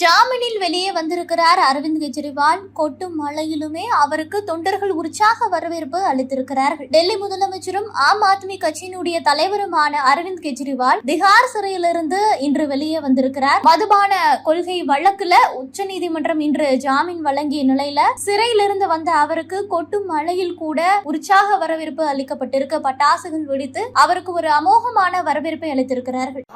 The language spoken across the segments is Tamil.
ஜாமீனில் வெளியே வந்திருக்கிறார் அரவிந்த் கெஜ்ரிவால். கொட்டும் மழையிலுமே அவருக்கு தொண்டர்கள் உற்சாக வரவேற்பு அளித்திருக்கிறார்கள். டெல்லி முதலமைச்சரும் ஆம் ஆத்மி கட்சியினுடைய தலைவருமான அரவிந்த் கெஜ்ரிவால் திகார் சிறையிலிருந்து இன்று வெளியே வந்திருக்கிறார். மதுபான கொள்கை வழக்குல உச்சநீதிமன்றம் இன்று ஜாமீன் வழங்கிய நிலையில சிறையிலிருந்து வந்த அவருக்கு கொட்டும் மழையில் கூட உற்சாக வரவேற்பு அளிக்கப்பட்டிருக்க. பட்டாசுகள் வெடித்து அவருக்கு ஒரு அமோகமான வரவேற்பை அளித்திருக்கிறார்கள்.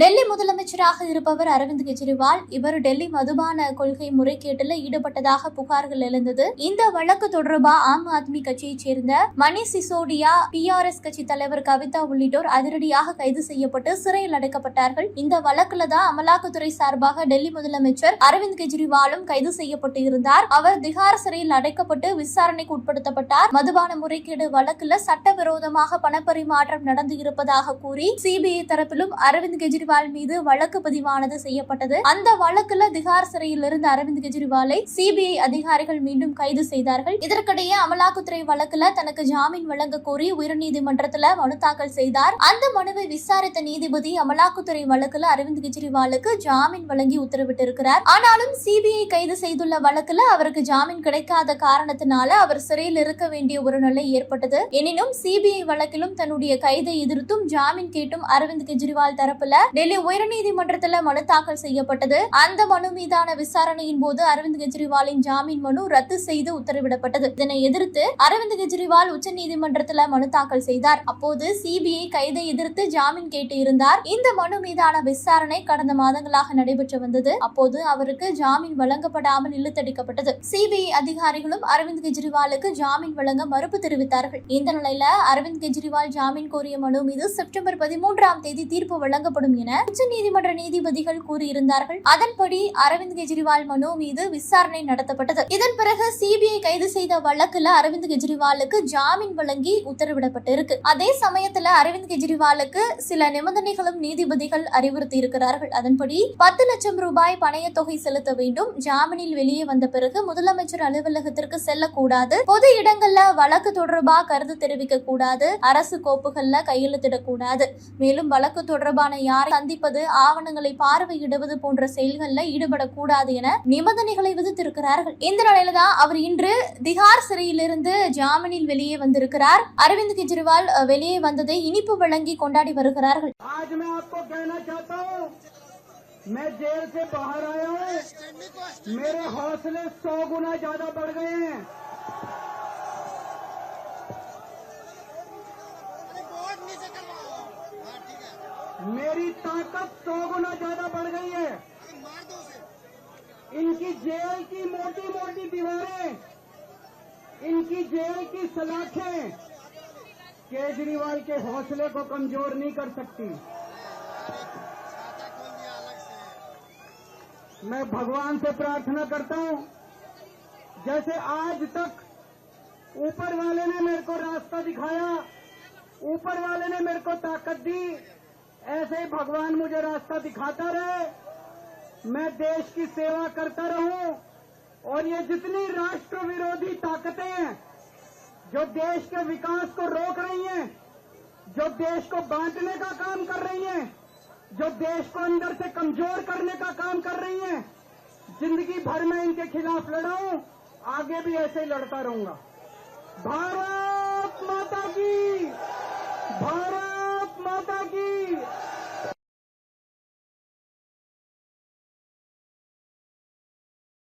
டெல்லி முதலமைச்சராக இருப்பவர் அரவிந்த் கெஜ்ரிவால். இவர் டெல்லி மதுபான கொள்கை முறைகேட்டில் ஈடுபட்டதாக புகார்கள் எழுந்தது. இந்த வழக்கு தொடர்பா ஆம் ஆத்மி கட்சியைச் சேர்ந்த மணி சிசோடியா பிஆர்எஸ் கட்சி தலைவர் கவிதா உள்ளிட்டோர் அதிரடியாக கைது செய்யப்பட்டு சிறையில் அடைக்கப்பட்டார்கள். இந்த வழக்குல தான் அமலாக்கத்துறை சார்பாக டெல்லி முதலமைச்சர் அரவிந்த் கெஜ்ரிவாலும் கைது செய்யப்பட்டு இருந்தார். அவர் திகார் சிறையில் அடைக்கப்பட்டு விசாரணைக்கு உட்படுத்தப்பட்டார். மதுபான முறைகேடு வழக்குல சட்டவிரோதமாக பணப்பரிமாற்றம் நடந்து இருப்பதாக கூறி சிபிஐ தரப்பிலும் அரவிந்த் கெஜ்ரிவால் மீது வழக்கு பதிவானது செய்யப்பட்டது. அந்த வழக்குல திகார் சிறையில் இருந்த அரவிந்த் கெஜ்ரிவாலை சிபிஐ அதிகாரிகள் மீண்டும் கைது செய்தார்கள். இதற்கிடையே அமலாக்கத்துறை வழக்குல தனக்கு ஜாமீன் வழங்க கோரி உயர்நீதிமன்றத்துல மனு தாக்கல் செய்தார். அந்த மனுவை விசாரித்த நீதிபதி அமலாக்கத்துறை வழக்குல அரவிந்த் கெஜ்ரிவாலுக்கு ஜாமீன் வழங்கி உத்தரவிட்டிருக்கிறார். ஆனாலும் சிபிஐ கைது செய்துள்ள வழக்குல அவருக்கு ஜாமீன் கிடைக்காத காரணத்தினால அவர் சிறையில் இருக்க வேண்டிய ஒரு நிலை ஏற்பட்டது. எனினும் சிபிஐ வழக்கிலும் தன்னுடைய கைதை எதிர்த்தும் ஜாமீன் கேட்டும் அரவிந்த் கெஜ்ரிவால் தரப்புல டெல்லி உயர்நீதிமன்றத்துல மனு தாக்கல் செய்யப்பட்டது. அந்த மனு மீதான விசாரணையின் போது அரவிந்த் கெஜ்ரிவாலின் ஜாமீன் மனு ரத்து செய்து உத்தரவிடப்பட்டது. இதனை எதிர்த்து அரவிந்த் கெஜ்ரிவால் உச்ச நீதிமன்றத்துல மனு தாக்கல் செய்தார். அப்போது சிபிஐ கைதை எதிர்த்து ஜாமீன் கேட்டு இருந்தார். இந்த மனு மீதான விசாரணை கடந்த மாதங்களாக நடைபெற்று வந்தது. அப்போது அவருக்கு ஜாமீன் வழங்கப்படாமல் இழுத்தடிக்கப்பட்டது. சிபிஐ அதிகாரிகளும் அரவிந்த் கெஜ்ரிவாலுக்கு ஜாமீன் வழங்க மறுப்பு தெரிவித்தார்கள். இந்த நிலையில அரவிந்த் கெஜ்ரிவால் ஜாமீன் கோரிய மனு மீது செப்டம்பர் பதிமூன்றாம் தேதி தீர்ப்பு வழங்கப்படும் என உச்சநீதிமன்ற நீதிபதிகள் கூறியிருந்தார்கள். அதன்படி அரவிந்த் கெஜ்ரிவால் மனு மீது விசாரணை நடத்தப்பட்டது. இதன் பிறகு சிபிஐ கைது செய்த வழக்குல அரவிந்த் கெஜ்ரிவாலுக்கு ஜாமீன் வழங்கி உத்தரவிடப்பட்டிருக்கு. அதே சமயத்துல அரவிந்த் கெஜ்ரிவாலுக்கு சில நிபந்தனைகளும் நீதிபதிகள் அறிவுறுத்தி இருக்கிறார்கள் அதன்படி பத்து லட்சம் ரூபாய் பணைய தொகை செலுத்த வேண்டும். ஜாமீனில் வெளியே வந்த பிறகு முதலமைச்சர் அலுவலகத்திற்கு செல்லக்கூடாது. பொது இடங்கள்ல வழக்கு தொடர்பா கருத்து தெரிவிக்க கூடாது அரசு கோப்புகள்ல கையெழுத்திடக்கூடாது. மேலும் வழக்கு தொடர்பான யாரை சந்திப்பது ஆவணங்களை பார்வையிடுவது போன்ற செயல்களில் ஈடுபடக்கூடாது என நிபந்தனைகளை விதித்திருக்கிறார்கள் இந்த நிலையில தான் அவர் இன்று திகார் சிறையிலிருந்து ஜாமீனில் வெளியே வந்திருக்கிறார் அரவிந்த் கெஜ்ரிவால் அஹ், வெளியே வந்ததை இனிப்பு வழங்கி கொண்டாடி வருகிறார்கள் आज मैं आपको कहना चाहता हूँ मैं जेल से बाहर आया हूँ मेरे हौसले सौ गुना ज्यादा बढ़ गए हैं मेरी ताकत सौ गुना ज़्यादा बढ़ गई है। इनकी जेल की मोटी मोटी दीवारें, इनकी जेल की सलाखें, केजरीवाल के हौसले को कमज़ोर नहीं कर सकती। मैं भगवान से प्रार्थना करता हूँ, जैसे आज तक ऊपर वाले ने मेरे को रास्ता दिखाया, ऊपर वाले ने मेरे को ताकत दी ऐसे ही भगवान मुझे रास्ता दिखाता रहे। मैं देश की सेवा करता रहूँ और ये जितनी राष्ट्र विरोधी ताकतें हैं, जो देश के विकास को रोक रही हैं, जो देश को बांटने का काम कर रही हैं, जो देश को अंदर से कमज़ोर करने का काम कर रही हैं, ज़िंदगी भर में इनके खिलाफ लड़ाऊं, आगे भी ऐसे ही लड़ता रहूँगा। भारत माता की, भारत Volta aqui!